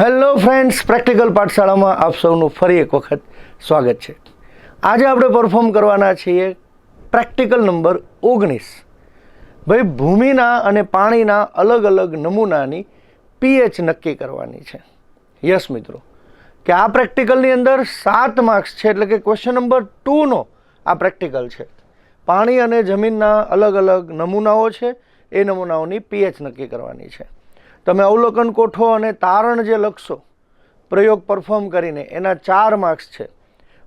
Hello friends, practical પાઠશાળામાં આપ સૌનું ફરી એક વખત સ્વાગત છે. આજે આપણે પરફોર્મ કરવાના છીએ પ્રેક્ટિકલ નંબર ઓગણીસ. ભાઈ, ભૂમિના અને પાણીના અલગ અલગ નમૂનાની પીએચ નક્કી કરવાની છે. યસ, મિત્રો. કે આ પ્રેક્ટિકલની અંદર સાત માર્ક્સ છે, એટલે કે ક્વેશ્ચન નંબર ટુનો આ પ્રેક્ટિકલ છે. પાણી અને જમીનના અલગ અલગ નમૂનાઓ છે, એ નમૂનાઓની પીએચ નક્કી કરવાની છે. તમે અવલોકન કોઠો અને તારણ જે લખશો, પ્રયોગ પરફોર્મ કરીને એના ચાર માર્ક્સ છે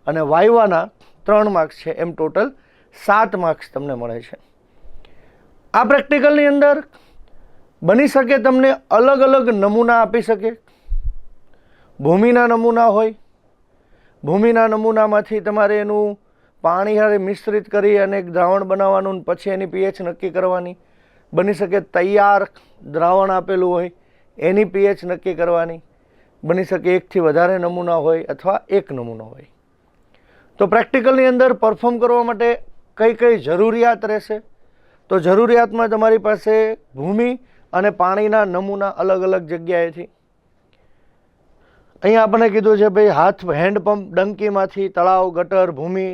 અને વાયવાના ત્રણ માર્ક્સ છે, એમ ટોટલ સાત માર્ક્સ તમને મળે છે. આ પ્રેક્ટિકલની અંદર બની શકે તમને અલગ અલગ નમૂના આપી શકે. ભૂમિના નમૂના હોય, ભૂમિના નમૂનામાંથી તમારે એનું પાણી હારે મિશ્રિત કરી અને એક દ્રાવણ બનાવવાનું પછી એની પીએચ નક્કી કરવાની. બની શકે તૈયાર દ્રાવણ આપેલું હોય, એની પીએચ નક્કી કરવાની. બની શકે એકથી વધારે નમૂના હોય અથવા એક નમૂનો હોય. તો પ્રેક્ટિકલની અંદર પરફોર્મ કરવા માટે કઈ કઈ જરૂરિયાત રહેશે? તો જરૂરિયાતમાં તમારી પાસે ભૂમિ અને પાણીના નમૂના અલગ અલગ જગ્યાએથી. અહીંયા આપણે કીધું છે, ભાઈ હાથ હેન્ડપંપ ડંકીમાંથી તળાવ, ગટર, ભૂમિ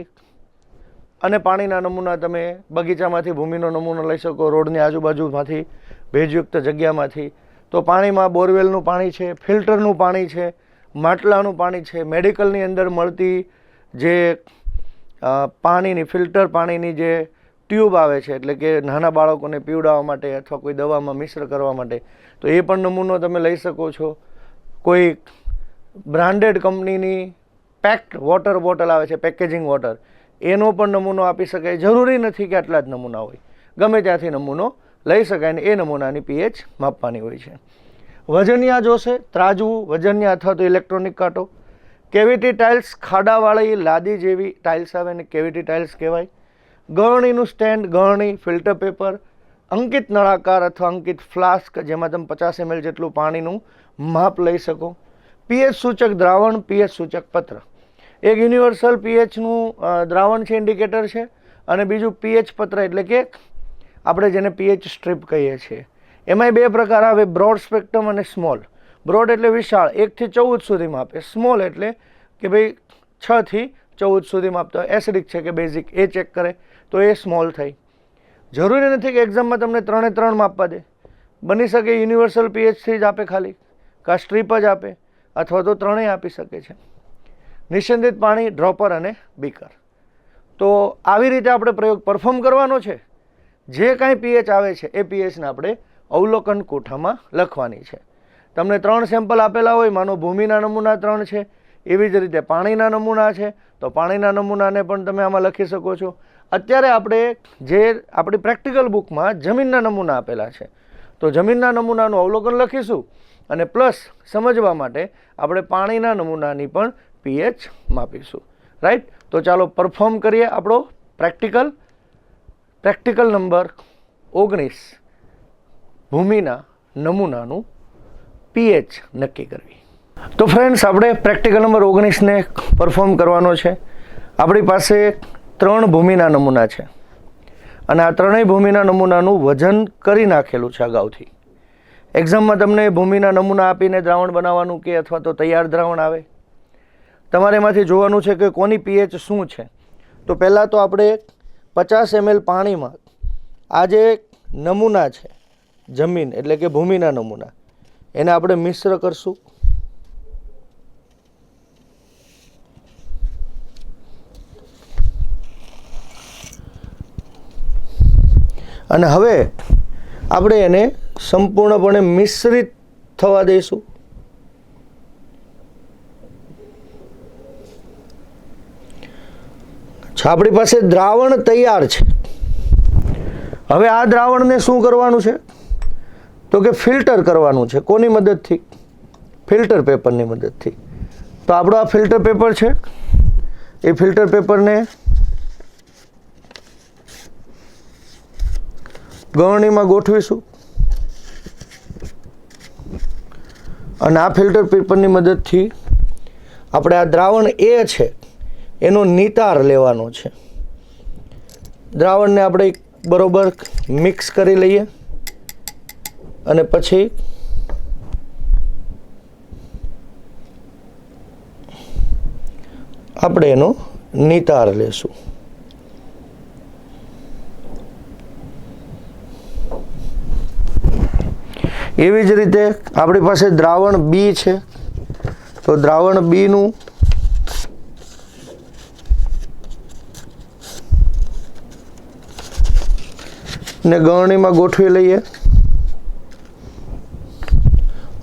અને પાણીના નમૂના તમે બગીચામાંથી, ભૂમિનો નમૂનો લઈ શકો, રોડની આજુબાજુમાંથી, ભેજયુક્ત જગ્યામાંથી. તો પાણીમાં બોરવેલનું પાણી છે, ફિલ્ટરનું પાણી છે, માટલાનું પાણી છે, મેડિકલની અંદર મળતી જે પાણીની, ફિલ્ટર પાણીની જે ટ્યુબ આવે છે, એટલે કે નાના બાળકોને પીવડાવવા માટે અથવા કોઈ દવામાં મિશ્ર કરવા માટે, તો એ પણ નમૂનો તમે લઈ શકો છો. કોઈ બ્રાન્ડેડ કંપનીની પેક્ડ વોટર બોટલ આવે છે, પેકેજિંગ વોટર. એનો પણ નમૂનો આપી શકાય. જરૂરી નથી કે આટલા જ નમૂના હોય. ગમે ત્યાંથી નમૂનો લઈ શકાય ને એ નમૂનાની પીએચ માપવાની હોય છે. વજનિયા જોશે ત્રાજવું વજનિયા અથવા તો ઇલેક્ટ્રોનિક કાંટો. કેવિટી ટાઇલ્સ ખાડાવાળી લાદી જેવી ટાઇલ્સ આવે ને કેવિટી ટાઇલ્સ કહેવાય. ગળણીનું સ્ટેન્ડ ગળણી ફિલ્ટર પેપર, અંકિત નળાકાર અથવા અંકિત ફ્લાસ્ક જેમાં તમે પચાસ એમએલ જેટલું પાણીનું માપ લઈ શકો. પીએચ સૂચક દ્રાવણ પીએચ સૂચક પત્ર. એક યુનિવર્સલ પીએચનું દ્રાવણ છે ઇન્ડિકેટર છે, અને બીજું પીએચ પત્ર એટલે કે આપણે જેને પીએચ સ્ટ્રીપ કહીએ છીએ. એમાંય બે પ્રકાર આવે બ્રોડ સ્પેક્ટ્રમ અને સ્મોલ બ્રોડ એટલે વિશાળ એકથી ચૌદ સુધીમાં આપે સ્મોલ એટલે કે ભાઈ છથી ચૌદ સુધીમાં આપતા હોય. એસિડિક છે કે બેઝિક એ ચેક કરે, તો એ સ્મોલ થઈ. જરૂરી નથી કે એક્ઝામમાં તમને ત્રણે ત્રણ માપવા દે. બની શકે યુનિવર્સલ પીએચથી જ આપે ખાલી, કા સ્ટ્રીપ જ આપે, અથવા તો ત્રણેય આપી શકે છે. નિષેધિત પાણી, ડ્રોપર અને બીકર. તો આવી રીતે આપણે પ્રયોગ પરફોર્મ કરવાનો છે. જે કાંઈ પીએચ આવે છે, એ પીએચને આપણે અવલોકન કોઠામાં લખવાની છે. તમને ત્રણ સેમ્પલ આપેલા હોય, માનો ભૂમિના નમૂના ત્રણ છે, એવી જ રીતે પાણીના નમૂના છે, તો પાણીના નમૂનાને પણ તમે આમાં લખી શકો છો. અત્યારે આપણે જે આપણી પ્રેક્ટિકલ બુકમાં જમીનના નમૂના આપેલા છે. તો જમીનના નમૂનાનું અવલોકન લખીશું અને પ્લસ સમજવા માટે આપણે પાણીના નમૂનાની પણ પીએચ માપીશું. રાઈટ તો ચાલો પરફોર્મ કરીએ આપણો પ્રેક્ટિકલ પ્રેક્ટિકલ નંબર ઓગણીસ. ભૂમિના નમૂનાનું પીએચ નક્કી કરવી. તો ફ્રેન્ડ્સ આપણે પ્રેક્ટિકલ નંબર ઓગણીસને પરફોર્મ કરવાનો છે. આપણી પાસે ત્રણ ભૂમિના નમૂના છે. અને આ ત્રણેય ભૂમિના નમૂનાનું વજન કરી નાખેલું છે અગાઉથી. એક્ઝામમાં તમને ભૂમિના નમૂના આપીને દ્રાવણ બનાવવાનું કે અથવા તો તૈયાર દ્રાવણ આવે? તમારે એમાંથી જોવાનું છે કે કોની પીએચ શું છે. તો પહેલાં તો આપણે પચાસ એમએલ પાણીમાં આ જે નમૂના છે, જમીન એટલે કે ભૂમિના નમૂના. એને આપણે મિશ્ર કરશું. અને હવે આપણે એને સંપૂર્ણપણે મિશ્રિત થવા દઈશું. આપણી પાસે દ્રાવણ તૈયાર છે. હવે આ દ્રાવણને શું કરવાનું છે? તો કે ફિલ્ટર કરવાનું છે. કોની મદદથી? ફિલ્ટર પેપરની મદદથી. તો આપણો આ ફિલ્ટર પેપર છે. એ ફિલ્ટર પેપરને ગળણીમાં ગોઠવીશું. અને આ ફિલ્ટર પેપરની મદદથી આપણે આ દ્રાવણ એ છે એનો નિતાર લેવાનો છે. દ્રાવણને આપણે બરોબર મિક્સ કરી લઈએ. અને પછી આપણે એનો નિતાર લેશું. એવી જ રીતે આપણી પાસે દ્રાવણ બી છે. તો દ્રાવણ બીનું ને ગળણીમાં ગોઠવી લઈએ.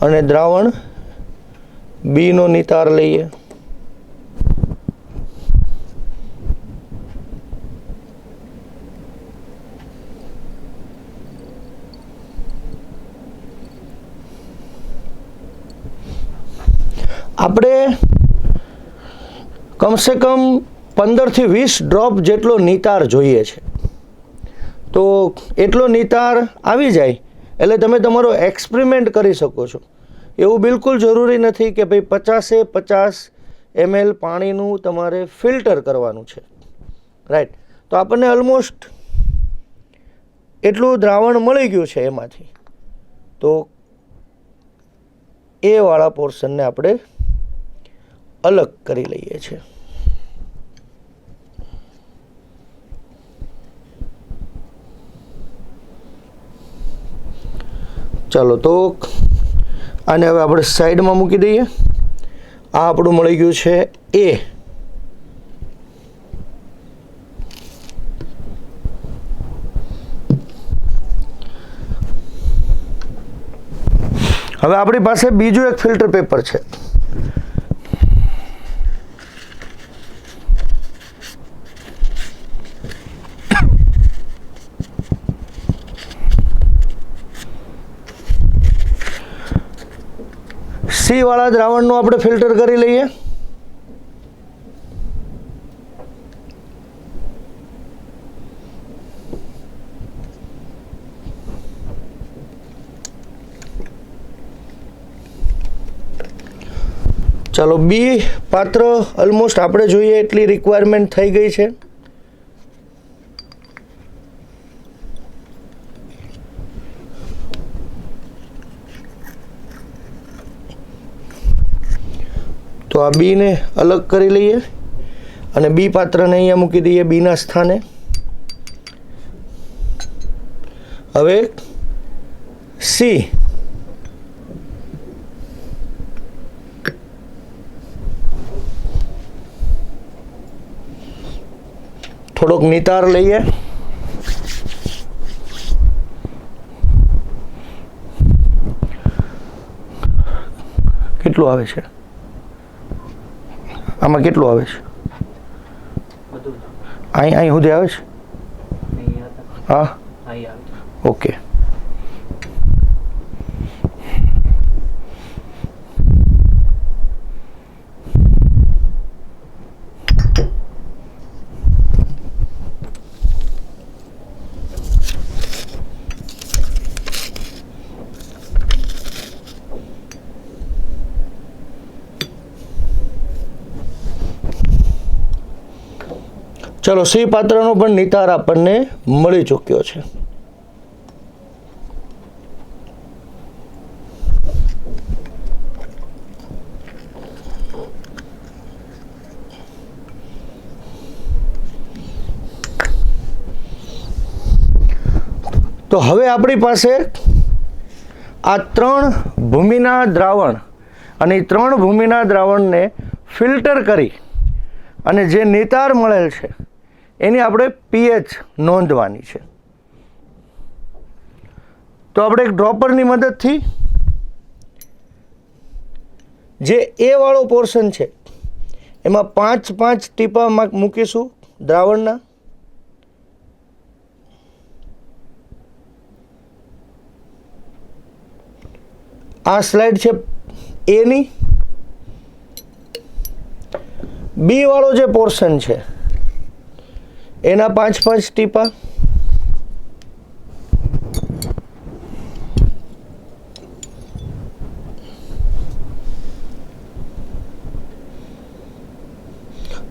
અને દ્રાવણ બીનો નિતાર લઈએ. આપણે કમસે કમ પંદરથી વીસ ડ્રોપ જેટલો નિતાર જોઈએ છે. તો એટલો નિતાર આવી જાય, એટલે તમે તમારો એક્સપેરિમેન્ટ કરી શકો છો. એવું બિલકુલ જરૂરી નથી કે ભાઈ પચાસે પચાસ એમએલ પાણીનું તમારે ફિલ્ટર કરવાનું છે. રાઈટ તો આપણને ઓલમોસ્ટ એટલું દ્રાવણ મળી ગયું છે એમાંથી. તો એ વાળા પોર્શનને આપણે અલગ કરી લઈએ છીએ. ચાલો તો આને હવે આપણે સાઈડમાં મૂકી દઈએ. આ આપણું મળી ગયું છે એ હવે આપણી પાસે બીજું એક ફિલ્ટર પેપર છે. સી વાળા દ્રાવણનું આપણે ફિલ્ટર કરી લઈએ. ચાલો બી પાત્ર ઓલમોસ્ટ આપણે જોઈએ એટલી રિક્વાયરમેન્ટ થઈ ગઈ છે. આ બીને અલગ કરી લઈએ અને બી પાત્રને અહીંયા મૂકી દઈએ બીના સ્થાને. હવે સી. થોડોક નિતાર લઈએ. કેટલું આવે છે? આમાં કેટલું આવે છે? અહીં અહીં સુધી આવે છે? હા? ઓકે. ચલો સી પાત્રનો પણ નિતાર આપણને મળી ચૂક્યો છે. તો હવે આપણી પાસે આ ત્રણ ભૂમિના દ્રાવણ અને ત્રણ ભૂમિના દ્રાવણને ફિલ્ટર કરી અને જે નિતાર મળેલ છે એની આપણે પીએચ નોંધવાની છે. તો આપણે એક ડ્રોપરની મદદથી જે એ વાળો પોર્શન છે, એમાં પાંચ પાંચ ટીપામાં મૂકીશું દ્રાવણના. આ સ્લાઇડ છે એની બી વાળો જે પોર્શન છે એના પાંચ પાંચ ટીપા?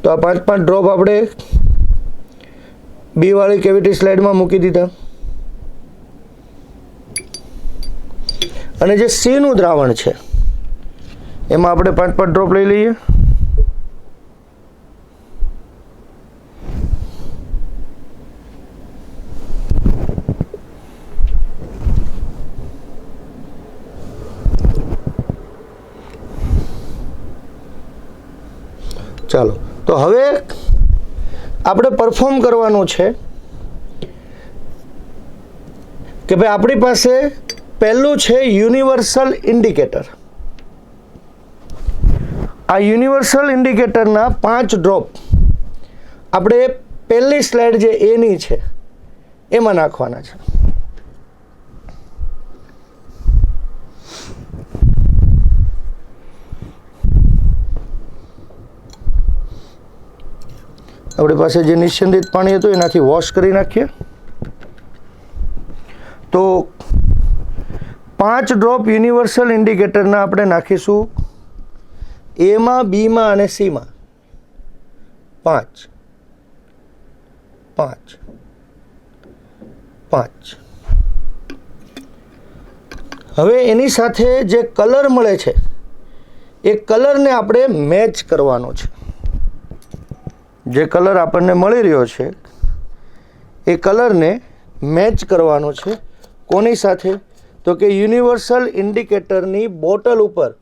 તો આ પાંચ પાંચ ડ્રોપ આપણે બી વાળી કેવિટી સ્લાઇડમાં મૂકી દીધા. અને જે સીનું દ્રાવણ છે, એમાં આપણે પાંચ પાંચ ડ્રોપ લઈ લઈએ ચાલો તો હવે આપણે પરફોર્મ કરવાનું છે કે ભાઈ આપણી પાસે પહેલું છે યુનિવર્સલ ઇન્ડિકેટર આ યુનિવર્સલ ઇન્ડિકેટરના પાંચ ડ્રોપ આપણે પહેલી સ્લાઇડ જે એની છે, એમાં નાખવાના છે. આપણી પાસે જે નિશ્ચંદિત પાણી હતું એનાથી વોશ કરી નાખીએ. તો પાંચ ડ્રોપ યુનિવર્સલ ઇન્ડિકેટરના આપણે નાખીશું. એમાં બીમાં અને સીમાં પાંચ. પાંચ. પાંચ. હવે એની સાથે જે કલર મળે છે, એ કલરને આપણે મેચ કરવાનો છે. જે કલર આપણને મળી રહ્યો છે, એ કલરને મેચ કરવાનો છે. કોની સાથે? તો કે યુનિવર્સલ ઇન્ડિકેટરની બોટલ ઉપર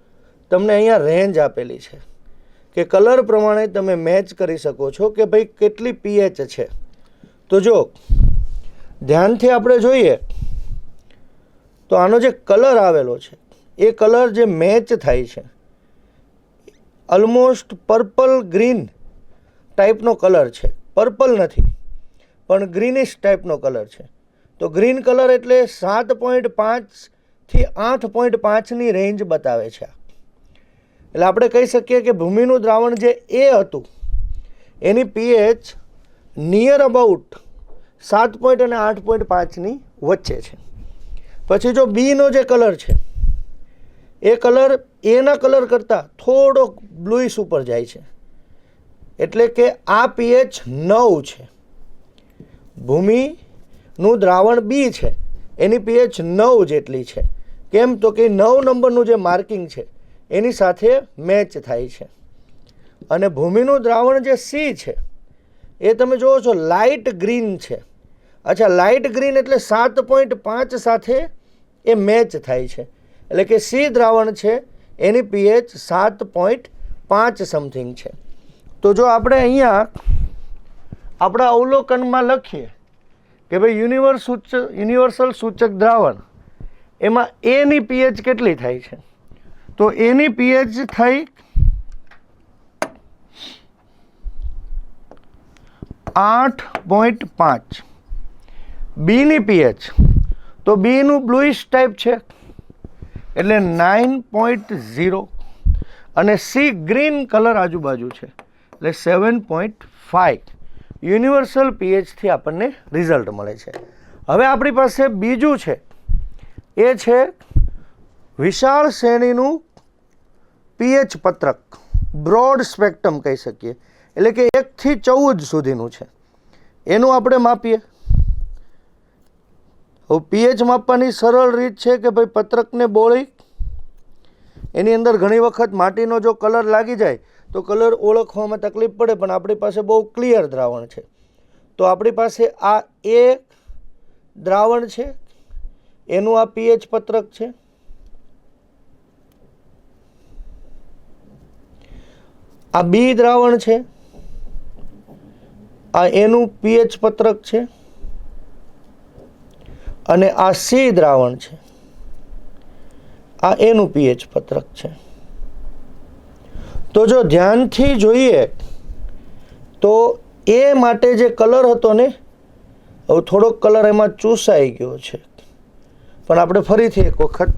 તમને અહીંયા રેન્જ આપેલી છે. કે કલર પ્રમાણે તમે મેચ કરી શકો છો કે ભાઈ કેટલી પીએચ છે. તો જો, ધ્યાનથી આપણે જોઈએ, તો આનો જે કલર આવેલો છે, એ કલર જે મેચ થાય છે ઓલમોસ્ટ પર્પલ ગ્રીન ટાઈપનો કલર છે. પર્પલ નથી. પણ ગ્રીનિશ ટાઈપનો કલર છે. તો ગ્રીન કલર એટલે સાત પોઈન્ટ પાંચથી આઠ પોઈન્ટ પાંચની રેન્જ બતાવે છે એટલે આપણે કહી શકીએ કે ભૂમિનું દ્રાવણ જે એ હતું, એની પીએચ નિયર અબાઉટ સાત પોઈન્ટ અને આઠ પોઈન્ટ પાંચની વચ્ચે છે. પછી જો બીનો જે કલર છે, એ કલર એના કલર કરતાં થોડોક બ્લુઇશ ઉપર જાય છે. એટલે કે આ પીએચ નવ છે. ભૂમિનું દ્રાવણ બી છે. એની પીએચ નવ જેટલી છે. કેમ તો કે નવ નંબરનું જે માર્કિંગ છે, એની સાથે મેચ થાય છે. અને ભૂમિનું દ્રાવણ જે સી છે, એ તમે જુઓ છો લાઇટ ગ્રીન છે. અચ્છા, લાઇટ ગ્રીન એટલે સાત પોઈન્ટ પાંચ સાથે એ મેચ થાય છે. એટલે કે સી દ્રાવણ છે, એની પીએચ સાત પોઈન્ટ પાંચ સમથિંગ છે. તો જો આપણે અહીંયા આપણા અવલોકનમાં લખીએ કે ભાઈ યુનિવર્સ સૂચક, યુનિવર્સલ સૂચક દ્રાવણ, એમાં એની પીએચ કેટલી થાય છે? તો એની પીએચ થઈ આઠ પોઈન્ટ પાંચ. બીની પીએચ તો બીનું બ્લુઇશ ટાઈપ છે, એટલે નાઇન પોઈન્ટ ઝીરો અને સી ગ્રીન કલર આજુબાજુ છે. એટલે સેવન પોઈન્ટ ફાઇવ યુનિવર્સલ પીએચથી આપણને રિઝલ્ટ મળે છે. હવે આપણી પાસે બીજું છે. એ છે વિશાળ શ્રેણીનું પીએચ પત્રક. બ્રોડ સ્પેક્ટ્રમ કહી શકીએ. એટલે કે એકથી ચૌદ સુધીનું છે. એનું આપણે માપીએ. હવે પીએચ માપવાની સરળ રીત છે કે ભાઈ પત્રકને બોળી એની અંદર ઘણી વખત માટીનો જો કલર લાગી જાય, તો કલર ઓળખવામાં તકલીફ પડે, પણ આપણી પાસે બહુ ક્લિયર દ્રાવણ છે. તો આપણી પાસે આ એ દ્રાવણ છે, એનું આ પીએચ પત્રક છે. આ બી દ્રાવણ છે, આ એનું પીએચ પત્રક છે, અને આ સી દ્રાવણ છે. આ એનું પીએચ પત્રક છે. તો જો ધ્યાનથી જોઈએ, તો એ માટે જે કલર હતો ને, હવે થોડોક કલર એમાં ચૂસાઈ ગયો છે. પણ આપણે ફરીથી એક વખત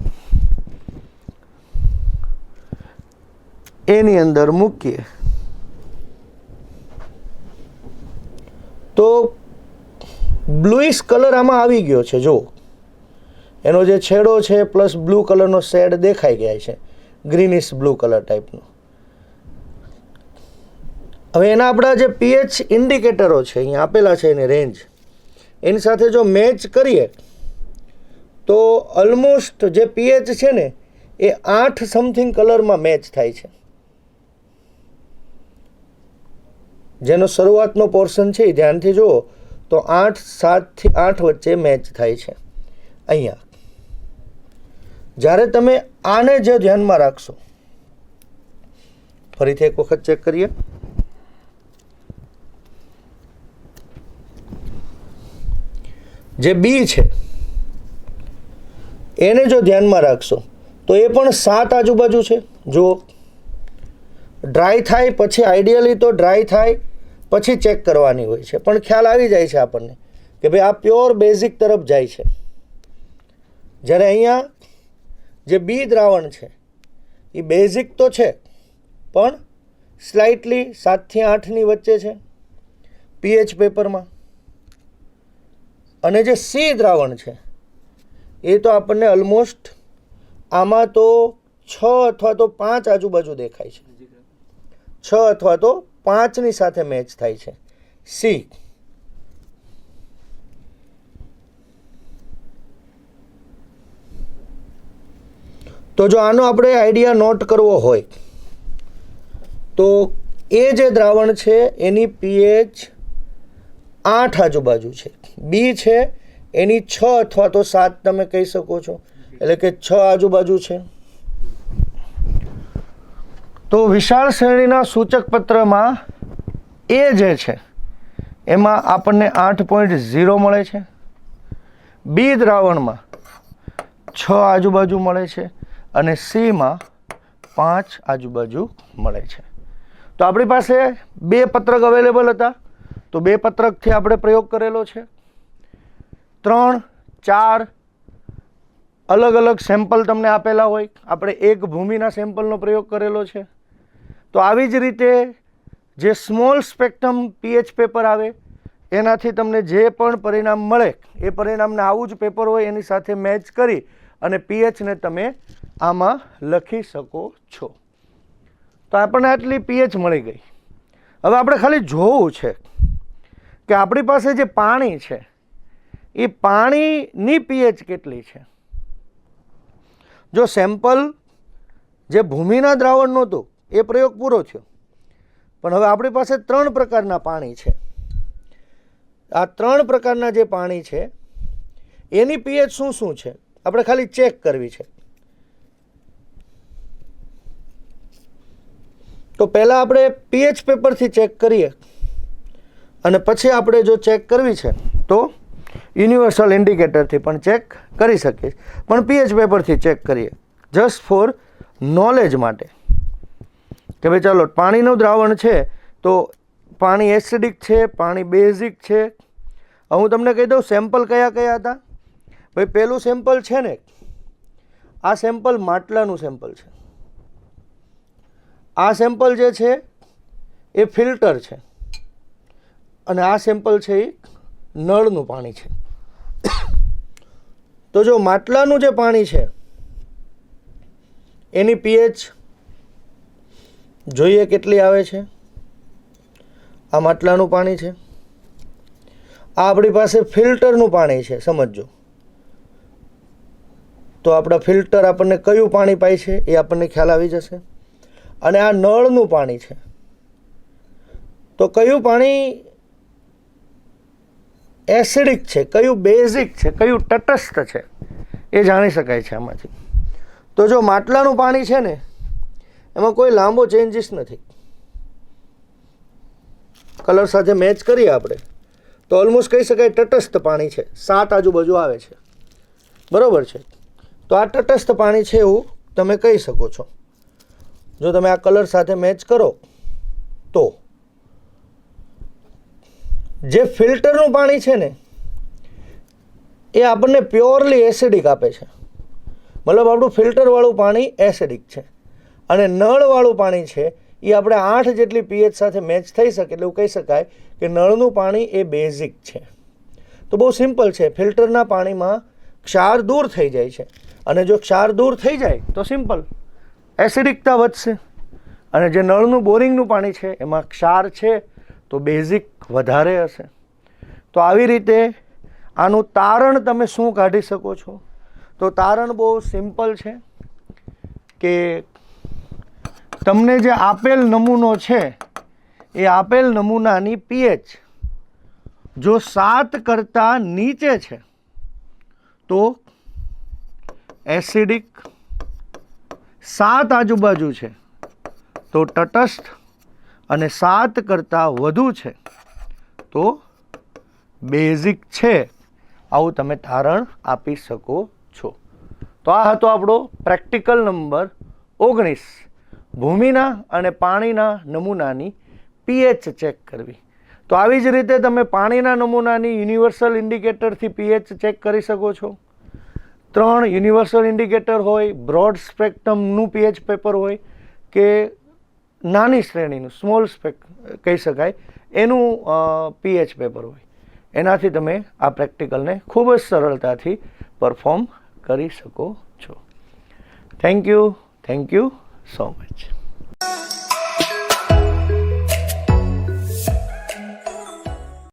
એની અંદર મૂકીએ. તો બ્લુઇશ કલર આમાં આવી ગયો છે જો એનો જે છેડો છે પ્લસ બ્લુ કલરનો શેડ દેખાઈ ગયા છે. ગ્રીનિશ બ્લુ કલર ટાઈપનો. હવે એના આપણા જે પીએચ ઇન્ડિકેટરો છે, અહીંયા આપેલા છે એની રેન્જ. એની સાથે જો મેચ કરીએ, તો ઓલમોસ્ટ જે પીએચ છે ને, એ આઠ સમથિંગ કલરમાં મેચ થાય છે. જેનો શરૂઆતનો પોર્શન છે ધ્યાનથી જુઓ, તો આઠ સાતથી આઠ વચ્ચે મેચ થાય છે. અહીંયા જ્યારે તમે આને જ ધ્યાનમાં રાખશો, ફરીથી એક વખત ચેક કરીએ. જે બી છે, એને જો ધ્યાનમાં રાખશો, તો એ પણ સાત આજુબાજુ છે. જો ડ્રાય થાય, પછી આઈડિયલી તો ડ્રાય થાય, પછી ચેક કરવાની હોય છે. પણ ખ્યાલ આવી જાય છે આપણને કે ભાઈ આ પ્યોર બેઝિક તરફ જાય છે. જ્યારે અહીંયા જે બી દ્રાવણ છે, એ બેઝિક તો છે, પણ સ્લાઇટલી સાતથી આઠની વચ્ચે છે પીએચ પેપરમાં અને જે સી દ્રાવણ છે, એ તો આપણને ઓલમોસ્ટ આમાં તો છ અથવા તો પાંચ આજુબાજુ દેખાય છે. છ અથવા તો પાંચની સાથે મેચ થાય છે. સી તો જો આનો આપણે આઈડિયા નોટ કરવો હોય, તો એ જે દ્રાવણ છે, એની પીએચ આઠ આજુબાજુ છે. બી છે, એની છ અથવા તો સાત તમે કહી શકો છો. એટલે કે છ આજુબાજુ છે. તો વિશાળ શ્રેણીના સૂચક પત્રમાં એ જે છે, એમાં આપણને આઠ પોઈન્ટ ઝીરો મળે છે. બી દ્રાવણમાં છ આજુબાજુ મળે છે. અને સીમાં પાંચ આજુબાજુ મળે છે. તો આપણી પાસે બે પત્રક અવેલેબલ હતા. તો બે પત્રકથી આપણે પ્રયોગ કરેલો છે. ત્રણ, ચાર અલગ અલગ સેમ્પલ તમને આપેલા હોય. આપણે એક ભૂમિના સેમ્પલનો પ્રયોગ કરેલો છે. તો આવી જ રીતે જે સ્મોલ સ્પેક્ટ્રમ પીએચ પેપર આવે, એનાથી તમને જે પણ પરિણામ મળે, એ પરિણામને આવું જ પેપર હોય એની સાથે મેચ કરી અને પીએચને તમે આમાં લખી શકો છો. તો આપણને આટલી પીએચ મળી ગઈ. હવે આપણે ખાલી જોવું છે કે આપણી પાસે જે પાણી છે, એ પાણીની પીએચ કેટલી છે? જો સેમ્પલ જે ભૂમિના દ્રાવણનું હતું, એ પ્રયોગ પૂરો થયો. પણ હવે આપણી પાસે ત્રણ પ્રકારના પાણી છે. આ ત્રણ પ્રકારના જે પાણી છે, એની પીએચ શું શું છે? આપણે ખાલી ચેક કરવી છે. તો પહેલાં આપણે પીએચ પેપરથી ચેક કરીએ. અને પછી આપણે જો ચેક કરવી છે, તો યુનિવર્સલ ઇન્ડિકેટરથી પણ ચેક કરી શકીએ પણ પીએચ પેપરથી ચેક કરીએ. જસ્ટ ફોર નોલેજ માટે. કે ભાઈ ચાલો, પાણીનું દ્રાવણ છે, તો પાણી એસિડિક છે, પાણી બેઝિક છે. હું તમને કહી દઉં સેમ્પલ કયા કયા હતા? ભાઈ પહેલું સેમ્પલ છે ને, આ સેમ્પલ માટલાનું સેમ્પલ છે. આ સેમ્પલ જે છે, એ ફિલ્ટર છે. અને આ સેમ્પલ છે એ નળનું પાણી છે. તો જો માટલાનું જે પાણી છે, એની પીએચ જોઈએ કેટલી આવે છે? આ માટલાનું પાણી છે. આ આપણી પાસે ફિલ્ટરનું પાણી છે, સમજજો. તો આપણા ફિલ્ટર આપણને કયું પાણી પાય છે એ આપણને ખ્યાલ આવી જશે. અને આ નળનું પાણી છે. તો કયું પાણી એસિડિક છે, કયું બેઝિક છે, કયું તટસ્થ છે એ જાણી શકાય છે આમાંથી. તો જો માટલાનું પાણી છે ને, એમાં કોઈ લાંબો ચેન્જીસ નથી. કલર સાથે મેચ કરીએ આપણે, તો ઓલમોસ્ટ કહી શકાય તટસ્થ પાણી છે. સાત આજુબાજુ આવે છે. બરાબર છે? તો આ તટસ્થ પાણી છે એવું તમે કહી શકો છો. જો તમે આ કલર સાથે મેચ કરો, તો જે ફિલ્ટરનું પાણી છે ને, એ આપણને પ્યોરલી એસિડિક આપે છે. મતલબ આપણું ફિલ્ટરવાળું પાણી એસિડિક છે. અને નળવાળું પાણી છે, એ આપણે આઠ જેટલી પીએચ સાથે મેચ થઈ શકે એટલે એવું કહી શકાય કે નળનું પાણી એ બેઝિક છે. તો બહુ સિમ્પલ છે. ફિલ્ટરના પાણીમાં ક્ષાર દૂર થઈ જાય છે. અને જો ક્ષાર દૂર થઈ જાય તો સિમ્પલ. એસિડિકતા વધશે. અને જે નળનું બોરિંગનું પાણી છે, એમાં ક્ષાર છે, તો બેઝિક વધારે હશે. તો આવી રીતે આનું તારણ તમે શું કાઢી શકો છો? તો તારણ બહુ સિમ્પલ છે કે તમને જે આપેલ નમૂનો છે, એ આપેલ નમૂનાની પીએચ જો સાત કરતાં નીચે છે, તો એસિડિક સાત આજુબાજુ છે. તો તટસ્થ અને સાત કરતાં વધુ છે. તો બેઝિક છે. આવું તમે તારણ આપી શકો છો. તો આ હતો આપણો પ્રેક્ટિકલ નંબર ઓગણીસ. ભૂમિના અને પાણીના નમૂનાની પીએચ ચેક કરવી. તો આવી જ રીતે તમે પાણીના નમૂનાની યુનિવર્સલ ઇન્ડિકેટરથી પીએચ ચેક કરી શકો છો. ત્રણ યુનિવર્સલ ઇન્ડિકેટર હોય, બ્રોડ સ્પેક્ટ્રમનું પીએચ પેપર હોય કે નાની શ્રેણીનું, સ્મોલ સ્પેક, કહી શકાય, એનું પીએચ પેપર હોય. એનાથી તમે આ પ્રેક્ટિકલને ખૂબ જ સરળતાથી પરફોર્મ કરી શકો છો. Thank you thank you so much